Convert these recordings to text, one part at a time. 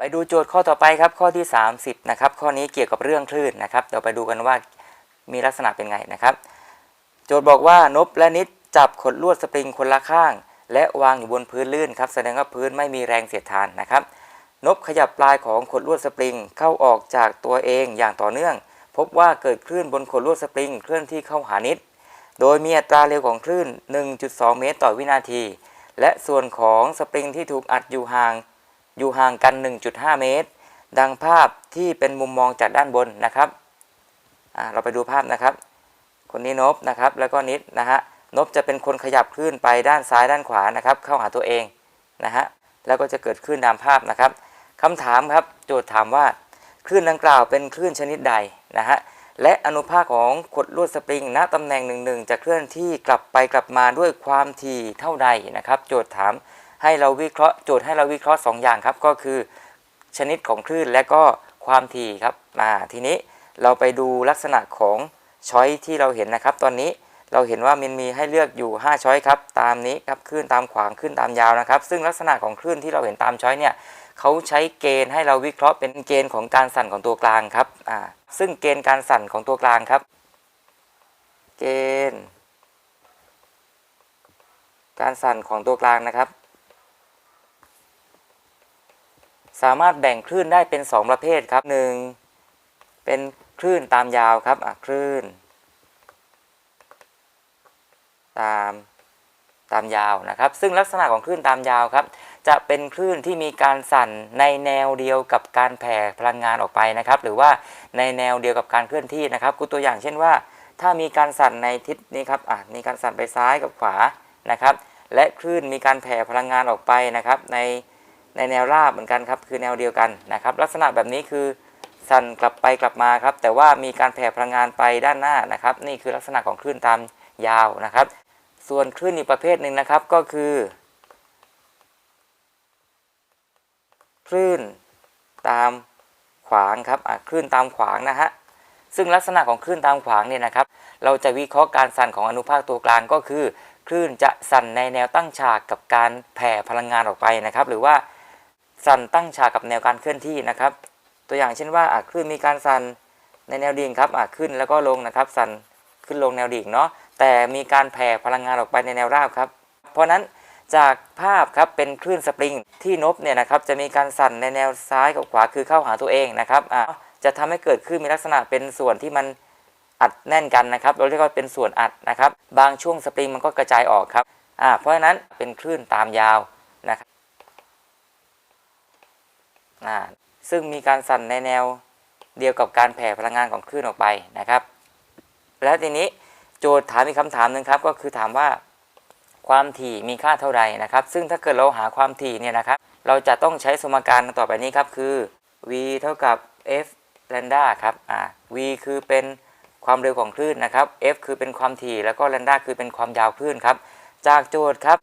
ไปดูโจทย์ข้อต่อไปครับข้อที่ 30นะครับข้อนี้เกี่ยวกับเรื่องคลื่นนะครับเดี๋ยวไปดูกันว่ามีลักษณะเป็นไงนะครับ โจทย์บอกว่านบและนิดจับขดลวดสปริงคนละข้าง และวางอยู่บนพื้นลื่นครับแสดงว่าพื้นไม่มีแรงเสียดทานนะครับ นบขยับปลายของขดลวดสปริงเข้าออกจากตัวเองอย่างต่อเนื่อง พบว่าเกิดคลื่นบนขดลวดสปริงเคลื่อนที่เข้าหานิด โดยมีอัตราเร็วของคลื่น 1.2 เมตรต่อวินาที และส่วนของสปริงที่ถูกอัดอยู่ห่าง อยู่ห่างกัน 1.5 เมตร ดังภาพที่เป็นมุมมองจากด้านบนนะครับเราไปดูภาพนะครับ คนนี้นบนะครับ แล้วก็นิดนะฮะนบจะเป็นคนขยับคลื่นไปด้านซ้ายด้านขวานะครับ เข้าหาตัวเองนะฮะแล้วก็จะเกิดคลื่นตามภาพนะครับคำถามครับโจทย์ถามว่าคลื่นดังกล่าวเป็นคลื่นชนิดใดนะฮะและอนุภาคของขดลวดสปริงณตำแหน่งหนึ่งหนึ่งจะเคลื่อนที่กลับไปกลับมาด้วยความถี่เท่าใดนะครับ โจทย์ถาม ให้เราวิเคราะห์โจทย์ให้เราวิเคราะห์สองอย่างครับ ก็คือชนิดของคลื่นและก็ความถี่ครับมาทีนี้เราไปดูลักษณะของช้อยที่เราเห็นนะครับ ตอนนี้เราเห็นว่ามันมีให้เลือกอยู่ 5 ช้อยครับ ตามนี้ครับคลื่นตามขวางคลื่นตามยาวนะครับ ซึ่งลักษณะของคลื่นที่เราเห็นตามช้อยเนี่ยเขาใช้เกณฑ์ให้เราวิเคราะห์เป็นเกณฑ์ของการสั่นของตัวกลางครับอ่าซึ่งเกณฑ์การสั่นของตัวกลางครับ เกณฑ์ การสั่นของตัวกลางนะครับ สามารถแบ่งคลื่นได้เป็น 2 ประเภทครับ 1. เป็นคลื่นตามยาวครับคลื่น ตามตามยาวนะครับ ซึ่งลักษณะของคลื่นตามยาวครับ จะเป็นคลื่นที่มีการสั่นในแนวเดียวกับการแผ่พลังงานออกไปนะครับ หรือว่าในแนวเดียวกับการเคลื่อนที่นะครับกูตัวอย่างเช่นว่า ถ้ามีการสั่นในทิศนี้ครับอะมีการสั่นไปซ้ายกับขวานะครับ และคลื่นมีการแผ่พลังงานออกไปนะครับ ใน ในแนวราบเหมือนกันครับ คือแนวเดียวกันนะครับ ลักษณะแบบนี้คือสั่นกลับไปกลับมาครับ แต่ว่ามีการแผ่พลังงานไปด้านหน้านะครับ นี่คือลักษณะของคลื่นตามยาวนะครับ ส่วนคลื่นอีกประเภทหนึ่งนะครับก็คือ คลื่นตามขวางครับคลื่นตามขวางนะฮะซึ่งลักษณะของคลื่นตามขวางเนี่ยนะครับ เราจะวิเคราะห์การสั่นของอนุภาคตัวกลางก็คือ คลื่นจะสั่นในแนวตั้งฉากกับการแผ่พลังงานออกไปนะครับ หรือว่า สั่นตั้งฉากกับแนวการเคลื่อนที่นะครับ ตัวอย่างเช่นว่าคลื่นมีการสั่นในแนวดิ่งครับขึ้นแล้วก็ลงนะครับ สั่นขึ้นลงแนวดิ่งเนาะแต่มีการแผ่พลังงานออกไปในแนวราบครับ เพราะนั้นจากภาพครับเป็นคลื่นสปริงที่นบเนี่ยนะครับจะมีการสั่นในแนวซ้ายกับขวาคือเข้าหาตัวเองนะครับะจะทำให้เกิดคลื่นมีลักษณะเป็นส่วนที่มันอัดแน่นกันนะครับ เราเรียกว่าเป็นส่วนอัดนะครับ บางช่วงสปริงมันก็กระจายออกครับ เพราะฉะนั้นเป็นคลื่นตามยาวนะครับ อ่าซึ่งมีการสั่นในแนวเดียวกับการแผ่พลังงานของคลื่นออกไปนะครับ แล้วทีนี้โจทย์ถามอีกคำถามหนึ่งครับ ก็คือถามว่าความถี่มีค่าเท่าใดนะครับ ซึ่งถ้าเกิดเราหาความถี่เนี่ยนะครับ เราจะต้องใช้สมการต่อไปนี้ครับคือ v เท่ากับ f lambda ครับอ่า v คือเป็นความเร็วของคลื่นนะครับ f คือเป็นความถี่แล้วก็ lambda คือเป็นความยาวคลื่นครับ จากโจทย์ครับ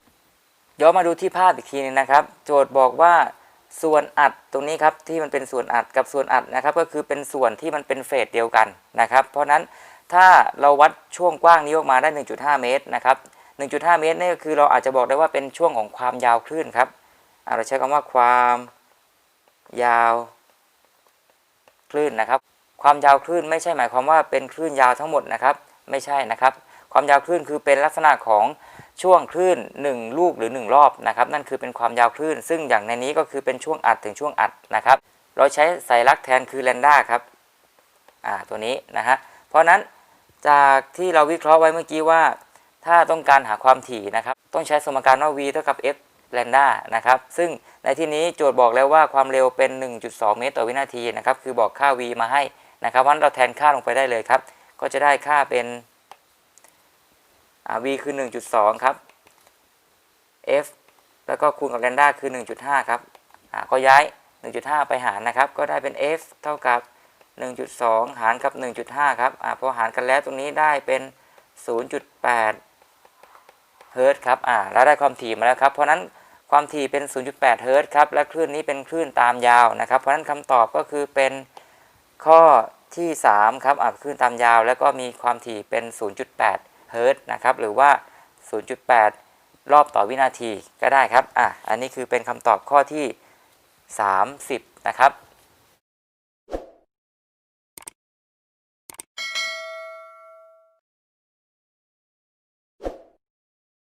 ย้อนมาดูที่ภาพอีกทีนึงนะครับ โจทย์บอกว่า ส่วนอัดตรงนี้ครับที่มันเป็นส่วนอัดกับส่วนอัดนะครับ ก็คือเป็นส่วนที่มันเป็นเฟสเดียวกันนะครับ เพราะนั้นถ้าเราวัดช่วงกว้างนี้ออกมาได้ 1.5 เมตรนะครับ 1.5 เมตรนี่ก็คือเราอาจจะบอกได้ว่าเป็นช่วงของความยาวคลื่นครับเราใช้คำว่าความยาวคลื่นนะครับ ความยาวคลื่นไม่ใช่หมายความว่าเป็นคลื่นยาวทั้งหมดนะครับ ไม่ใช่นะครับ ความยาวคลื่นคือเป็นลักษณะของ ช่วงคลื่น 1 ลูกหรือ 1 รอบนะครับนั่นคือเป็นความยาวคลื่น ซึ่งอย่างในนี้ก็คือเป็นช่วงอัดถึงช่วงอัดนะครับเราใช้สายลักษณ์แทนคือแลนด้าครับอ่าตัวนี้นะฮะเพราะนั้นจากที่เราวิเคราะห์ไว้เมื่อกี้ว่า ถ้าต้องการหาความถี่นะครับต้องใช้สมการว่า v เท่ากับ f แลนด้านะครับซึ่งในที่นี้โจทย์บอกแล้วว่าความเร็วเป็น 1.2 เมตรต่อวินาทีนะครับคือบอกค่า v มาให้นะครับวันเราแทนค่าลงไปได้เลยครับก็จะได้ค่าเป็น v คือ 1.2 ครับ f แล้วก็คูณกับแลนด้าคือ 1.5 ครับอ่าก็ย้าย 1.5 ไปหารนะครับ ก็ได้เป็น f เท่ากับ 1.2 หารกับ 1.5 ครับอ่าพอหารกันแล้วตรงนี้ได้เป็น 0.8 เฮิร์ตซ์ครับอ่าแล้วได้ความถี่มาแล้วครับ เพราะนั้นความถี่เป็น 0.8 เฮิร์ตซ์ครับ และคลื่นนี้เป็นคลื่นตามยาวนะครับ เพราะฉะนั้นคำตอบก็คือเป็นข้อที่ 3 ครับอ่าคลื่นตามยาว แล้วก็มีความถี่เป็น 0.8 เฮิร์ต์นะครับ หรือว่า 0.8 รอบต่อวินาทีก็ได้ครับ อะ อันนี้คือเป็นคำตอบข้อที่ 30 นะครับ